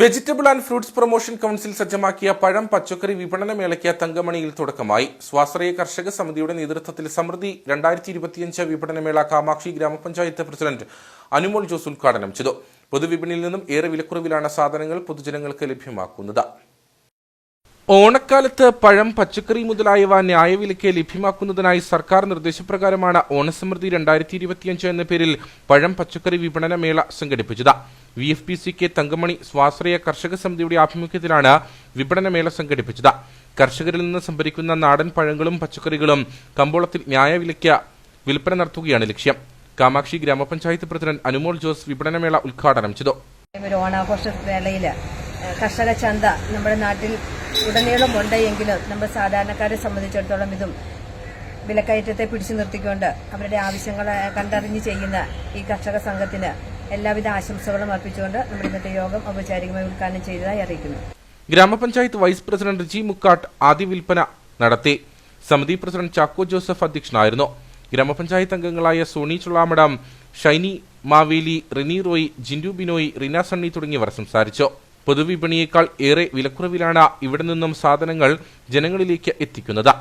Vegetable and fruits promotion council സജ്ജമാക്കിയ പഴം പച്ചക്കറി വിപണന മേളയ്ക്ക് തങ്കമണിയിൽ തുടക്കമായി. സ്വാശ്രയ കർഷക സമിതിയുടെ നേതൃത്വത്തിൽ സമൃദ്ധി രണ്ടായിരത്തി ഇരുപത്തിയഞ്ച് വിപണനമേള കാമാക്ഷി ഗ്രാമപഞ്ചായത്ത് പ്രസിഡന്റ് അനുമോൾ ജോസ് ഉദ്ഘാടനം ചെയ്തു. പൊതുവിപണിയിൽ നിന്നും ഏറെ വിലക്കുറവിലാണ് സാധനങ്ങൾ പൊതുജനങ്ങൾക്ക് ലഭ്യമാക്കുന്നത്. ഓണക്കാലത്ത് പഴം പച്ചക്കറി മുതലായവ ന്യായവിലയ്ക്ക് ലഭ്യമാക്കുന്നതിനായി സർക്കാർ നിർദ്ദേശപ്രകാരമാണ് ഓണസമൃദ്ധി രണ്ടായിരത്തി ഇരുപത്തിയഞ്ച് എന്ന പേരിൽ പഴം പച്ചക്കറി വിപണന മേള സംഘടിപ്പിച്ചത്. V F P C K Thankamani സ്വാശ്രയ കർഷക സമിതിയുടെ ആഭിമുഖ്യത്തിലാണ് വിപണന മേള സംഘടിപ്പിച്ചത്. കർഷകരിൽ നിന്ന് സംഭരിക്കുന്ന നാടൻ പഴങ്ങളും പച്ചക്കറികളും കമ്പോളത്തിൽ ന്യായവിലയ്ക്ക് വിൽപ്പന നടത്തുകയാണ് ലക്ഷ്യം. കാമാക്ഷി ഗ്രാമപഞ്ചായത്ത് പ്രസിഡന്റ് അനുമോൾ ജോസ് വിപണനമേള ഉദ്ഘാടനം ചെയ്തു. കർഷക ചന്ത നമ്മുടെ നാട്ടിൽ ഉടനീളം ഉണ്ട് എങ്കിലും നമ്മൾ സാധാരണക്കാരെ സംബന്ധിച്ചിടത്തോളം ഇതും വിലക്കയറ്റത്തെ പിടിച്ചു നിർത്തിക്കൊണ്ട് അവരുടെ ആവശ്യങ്ങൾ കണ്ടറിഞ്ഞ് ചെയ്യുന്ന ഈ കർഷക സംഘത്തിന് എല്ലാവിധ ആശംസകളും അർപ്പിച്ചുകൊണ്ട് നമ്മുടെ ഇന്നത്തെ യോഗം ഔപചാരികമായി ഉദ്ഘാടനം ചെയ്തതായി അറിയിക്കുന്നു. ഗ്രാമപഞ്ചായത്ത് വൈസ് പ്രസിഡന്റ് ജി മുക്കാട്ട് ആദ്യ വിൽപ്പന നടത്തി. സമിതി പ്രസിഡന്റ് ചാക്കോ ജോസഫ് അധ്യക്ഷനായിരുന്നു. ഗ്രാമപഞ്ചായത്ത് അംഗങ്ങളായ സോണി ചുള്ളാമടം ഷൈനി മാവേലി റിനി റോയ് ജിൻഡു ബിനോയ് റിന സണ്ണി തുടങ്ങിയവർ സംസാരിച്ചു. പൊതുവിപണിയേക്കാൾ ഏറെ വിലക്കുറവിലാണ് ഇവിടെ നിന്നും സാധനങ്ങൾ ജനങ്ങളിലേക്ക് എത്തിക്കുന്നത്.